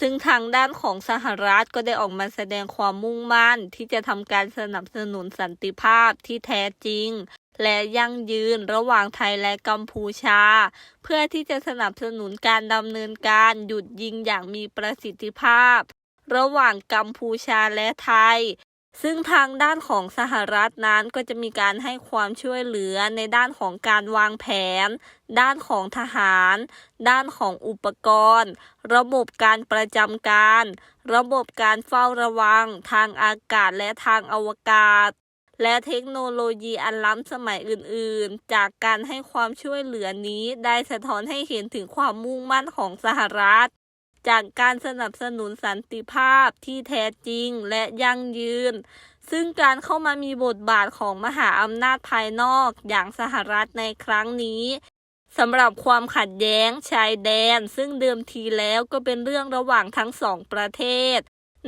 ซึ่งทางด้านของสหรัฐก็ได้ออกมาแสดงความมุ่งมั่น ที่จะทำการสนับสนุนสันติภาพที่แท้จริง และยั่งยืนระหว่างไทยและกัมพูชา เพื่อที่จะสนับสนุนการดำเนินการหยุดยิงอย่างมีประสิทธิภาพ ระหว่างกัมพูชาและไทย ซึ่งทางด้านของสหรัฐนั้นก็จะมีการให้ความช่วยเหลือในด้านของการวางแผน ด้านของทหาร ด้านของอุปกรณ์ ระบบการประจำการ ระบบการเฝ้าระวัง ทางอากาศและทางอวกาศ และเทคโนโลยีอันล้ำสมัยอื่นๆ จากการให้ความช่วยเหลือนี้ได้สะท้อนให้เห็นถึงความมุ่งมั่นของสหรัฐ จากการสนับสนุนสันติภาพที่แท้จริงและยั่งยืน ซึ่งการเข้ามามีบทบาทของมหาอำนาจภายนอกอย่างสหรัฐในครั้งนี้สำหรับความขัดแย้งชายแดน ซึ่งเดิมทีแล้วก็เป็นเรื่องระหว่างทั้งสองประเทศ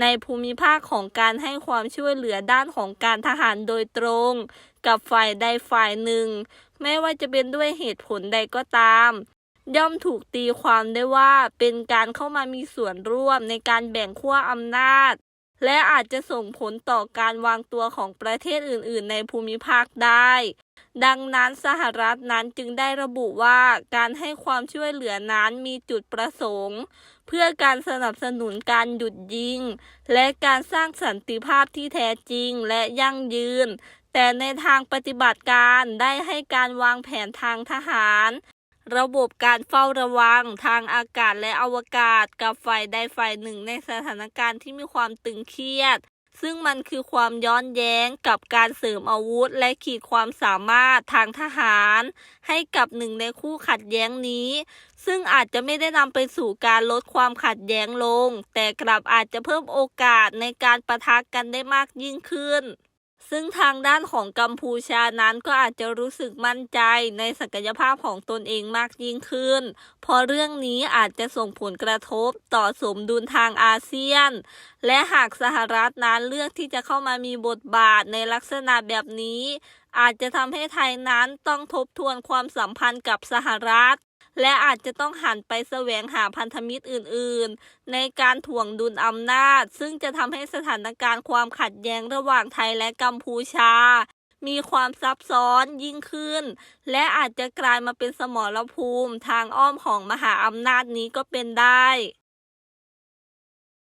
ในภูมิภาคของการให้ความช่วยเหลือด้านของการทหารโดยตรง กับฝ่ายใดฝ่ายหนึ่ง ไม่ว่าจะเป็นด้วยเหตุผลใดก็ตาม ย่อมถูกตีความได้ว่าเป็นการเข้ามามีส่วนร่วมในการแบ่งขั้วอำนาจ และอาจจะส่งผลต่อการวางตัวของประเทศอื่น ๆ ในภูมิภาคได้ ดังนั้นสหรัฐนั้นจึงได้ระบุว่าการให้ความช่วยเหลือนั้นมีจุดประสงค์ เพื่อการสนับสนุนการหยุดยิง และการสร้างสันติภาพที่แท้จริงและยั่งยืนแต่ในทางปฏิบัติการได้ให้การวางแผนทางทหาร ระบบการเฝ้าระวังทางอากาศและอวกาศ กับฝ่ายใดฝ่ายหนึ่งในสถานการณ์ที่มีความตึงเครียด ซึ่งมันคือความย้อนแย้งกับการเสริมอาวุธ และขีดความสามารถทางทหาร ให้กับหนึ่งในคู่ขัดแย้งนี้ ซึ่งอาจจะไม่ได้นำไปสู่การลดความขัดแย้งลง แต่กลับอาจจะเพิ่มโอกาสในการประทะกกันได้มากยิ่งขึ้น ซึ่งทางด้านของกัมพูชานั้นก็อาจจะรู้สึกมั่นใจในศักยภาพของตนเองมากยิ่งขึ้น เพราะเรื่องนี้อาจจะส่งผลกระทบต่อสมดุลทางอาเซียน และหากสหรัฐนั้นเลือกที่จะเข้ามามีบทบาทในลักษณะแบบนี้ อาจจะทำให้ไทยนั้นต้องทบทวนความสัมพันธ์กับสหรัฐ และอาจจะต้องหันไปแสวงหาพันธมิตรอื่นๆ ในการถ่วงดุลอำนาจ ซึ่งจะทำให้สถานการณ์ความขัดแย้งระหว่างไทยและกัมพูชา มีความซับซ้อนยิ่งขึ้น และอาจจะกลายมาเป็นสมรภูมิทางอ้อมของมหาอำนาจนี้ก็เป็นได้